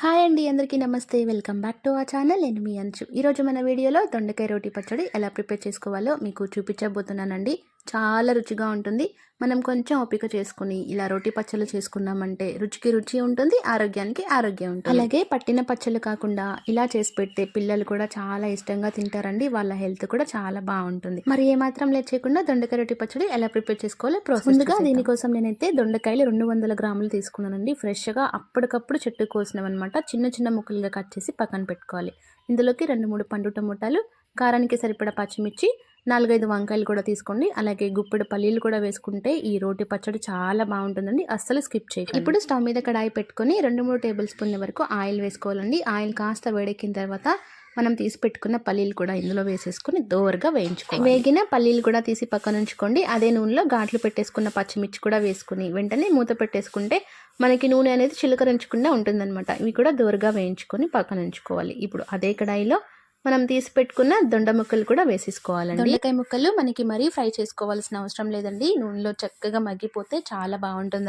Hi అండి అందరికీ నమస్తే. వెల్కమ్ బ్యాక్ టు ఆ ఛానల్. నేను మీ అంచు. ఈరోజు మన వీడియోలో దొండకాయ రోటి పచ్చడి ఎలా ప్రిపేర్ చేసుకోవాలో మీకు చూపించబోతున్నానండి. చాలా రుచిగా ఉంటుంది. మనం కొంచెం ఓపిక చేసుకుని ఇలా రోటి పచ్చళ్ళు చేసుకున్నామంటే రుచికి రుచి ఉంటుంది ఆరోగ్యానికి ఆరోగ్యం ఉంటుంది. అలాగే పట్టిన పచ్చళ్ళు కాకుండా ఇలా చేసి పెడితే పిల్లలు కూడా చాలా ఇష్టంగా తింటారండి. వాళ్ళ హెల్త్ కూడా చాలా బాగుంటుంది. మరి ఏమాత్రం లేట్ చేయకుండా దొండకాయ రోటి పచ్చడి ఎలా ప్రిపేర్ చేసుకోవాలో ప్రాసెస్ ముందుగా దీనికోసం నేనైతే దొండకాయలు రెండు వందల గ్రాములు తీసుకున్నానండి. ఫ్రెష్గా అప్పటికప్పుడు చెట్టు కోసినవన్నమాట. చిన్న చిన్న ముక్కలుగా కట్ చేసి పక్కన పెట్టుకోవాలి. ఇందులోకి రెండు మూడు పండు టమోటాలు కారానికి సరిపడా పచ్చిమిర్చి నాలుగైదు వంకాయలు కూడా తీసుకోండి. అలాగే గుప్పెడు పల్లీలు కూడా వేసుకుంటే ఈ రోటి పచ్చడి చాలా బాగుంటుందండి. అస్సలు స్కిప్ చేయండి ఇప్పుడు స్టవ్ మీద కడాయి పెట్టుకొని రెండు మూడు టేబుల్ స్పూన్ల వరకు ఆయిల్ వేసుకోవాలండి. ఆయిల్ కాస్త వేడెక్కిన తర్వాత మనం తీసి పెట్టుకున్న పల్లీలు కూడా ఇందులో వేసేసుకుని దోరగా వేయించుకోవాలి. వేగిన పల్లీలు కూడా తీసి పక్కన ఉంచుకోండి. అదే నూనెలో ఘాట్లు పెట్టేసుకున్న పచ్చిమిర్చి కూడా వేసుకుని వెంటనే మూత పెట్టేసుకుంటే మనకి నూనె అనేది చిలకరించకుండా ఉంటుందన్నమాట. ఇవి కూడా దోరగా వేయించుకొని పక్కన ఉంచుకోవాలి. ఇప్పుడు అదే కడాయిలో మనం తీసి పెట్టుకున్న దొండ ముక్కలు కూడా వేసేసుకోవాలండి. దొండకాయ ముక్కలు మనకి మరీ ఫ్రై చేసుకోవాల్సిన అవసరం లేదండి. నూనెలో చక్కగా మగ్గిపోతే చాలా బాగుంటుంది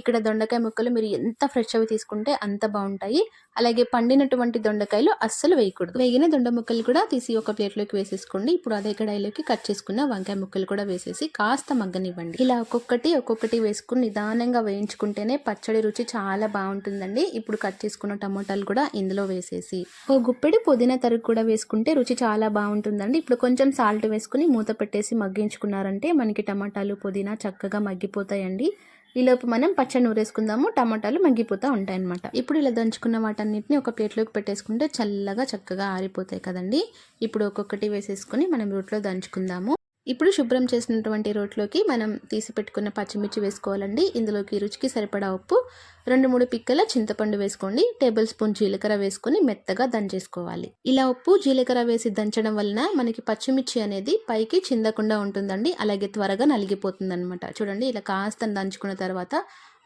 ఇక్కడ దొండకాయ ముక్కలు మీరు ఎంత ఫ్రెష్ అవి తీసుకుంటే అంత బాగుంటాయి. అలాగే పండినటువంటి దొండకాయలు అస్సలు వేయకూడదు. వేగిన దొండ ముక్కలు కూడా తీసి ఒక ప్లేట్లోకి వేసేసుకోండి. ఇప్పుడు అదే కడాయిలోకి కట్ చేసుకున్న వంకాయ ముక్కలు కూడా వేసేసి కాస్త మగ్గనివ్వండి. ఇలా ఒక్కొక్కటి ఒక్కొక్కటి వేసుకుని నిదానంగా వేయించుకుంటేనే పచ్చడి రుచి చాలా బాగుంటుందండి. ఇప్పుడు కట్ చేసుకున్న టమోటాలు కూడా ఇందులో వేసేసి. ఓ గుప్పెడి పుదీనా తరుగు కూడా వేసుకుంటే రుచి చాలా బాగుంటుందండి. ఇప్పుడు కొంచెం సాల్ట్ వేసుకుని మూత పెట్టేసి మగ్గించుకున్నారంటే మనకి టమాటాలు పుదీనా చక్కగా మగ్గిపోతాయండి. ఈలోపు మనం పచ్చడి నూరేసుకుందాము. టమాటాలు మగ్గిపోతూ ఉంటాయి అన్నమాట ఇప్పుడు ఇలా దంచుకున్న వాటన్నిటిని ఒక ప్లేట్లోకి పెట్టేసుకుంటే చల్లగా చక్కగా ఆరిపోతాయి కదండి. ఇప్పుడు ఒక్కొక్కటి వేసేసుకొని మనం రోట్లో దంచుకుందాము. ఇప్పుడు శుభ్రం చేసినటువంటి రోట్లోకి మనం తీసి పెట్టుకున్న పచ్చిమిర్చి వేసుకోవాలండి. ఇందులోకి రుచికి సరిపడా ఉప్పు రెండు మూడు పిక్కల చింతపండు వేసుకోండి. టేబుల్ స్పూన్ జీలకర్ర వేసుకొని మెత్తగా దంచేసుకోవాలి. ఇలా ఉప్పు జీలకర్ర వేసి దంచడం వలన మనకి పచ్చిమిర్చి అనేది పైకి చిందకుండా ఉంటుందండి. అలాగే త్వరగా నలిగిపోతుంది చూడండి ఇలా కాస్త దంచుకున్న తర్వాత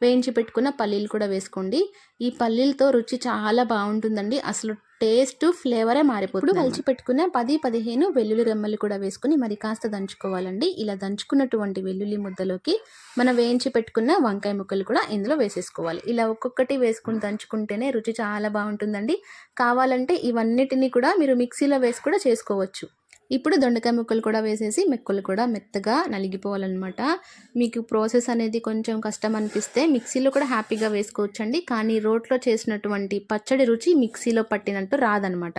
వేయించి పెట్టుకున్న పల్లీలు కూడా వేసుకోండి. ఈ పల్లీలతో రుచి చాలా బాగుంటుందండి. అసలు టేస్ట్ ఫ్లేవరే మారిపోతుంది. కలిసి పెట్టుకున్న పది పదిహేను వెల్లుల్లి రెమ్మలు కూడా వేసుకుని మరి కాస్త దంచుకోవాలండి. ఇలా దంచుకున్నటువంటి వెల్లుల్లి ముద్దలోకి మనం వేయించి పెట్టుకున్న వంకాయ ముక్కలు కూడా ఇందులో వేసేసుకోవాలి. ఇలా ఒక్కొక్కటి వేసుకుని దంచుకుంటేనే రుచి చాలా బాగుంటుందండి. కావాలంటే ఇవన్నిటిని కూడా మీరు మిక్సీలో వేసి కూడా చేసుకోవచ్చు. ఇప్పుడు దొండకాయ ముక్కలు కూడా వేసేసి మెక్కలు కూడా మెత్తగా నలిగిపోవాలన్నమాట. మీకు ప్రాసెస్ అనేది కొంచెం కష్టం అనిపిస్తే మిక్సీలో కూడా హ్యాపీగా వేసుకోవచ్చండి. కానీ రోట్లో చేసినటువంటి పచ్చడి రుచి మిక్సీలో పట్టినట్టు రాదనమాట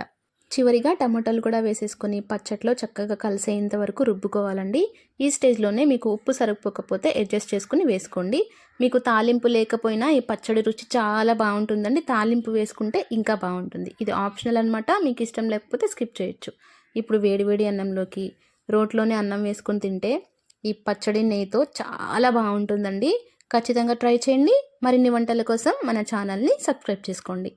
చివరిగా టమాటాలు కూడా వేసేసుకొని పచ్చట్లో చక్కగా కలిసేంత వరకు రుబ్బుకోవాలండి. ఈ స్టేజ్లోనే మీకు ఉప్పు సరిపోకపోతే అడ్జస్ట్ చేసుకుని వేసుకోండి. మీకు తాలింపు లేకపోయినా ఈ పచ్చడి రుచి చాలా బాగుంటుందండి. తాలింపు వేసుకుంటే ఇంకా బాగుంటుంది. ఇది ఆప్షనల్ అనమాట మీకు ఇష్టం లేకపోతే స్కిప్ చేయొచ్చు. ఇప్పుడు వేడివేడి అన్నంలోకి రోట్లోనే అన్నం వేసుకొని తింటే ఈ పచ్చడి నెయ్యితో చాలా బాగుంటుందండి. ఖచ్చితంగా ట్రై చేయండి. మరిన్ని వంటల కోసం మన ఛానల్ని సబ్స్క్రైబ్ చేసుకోండి.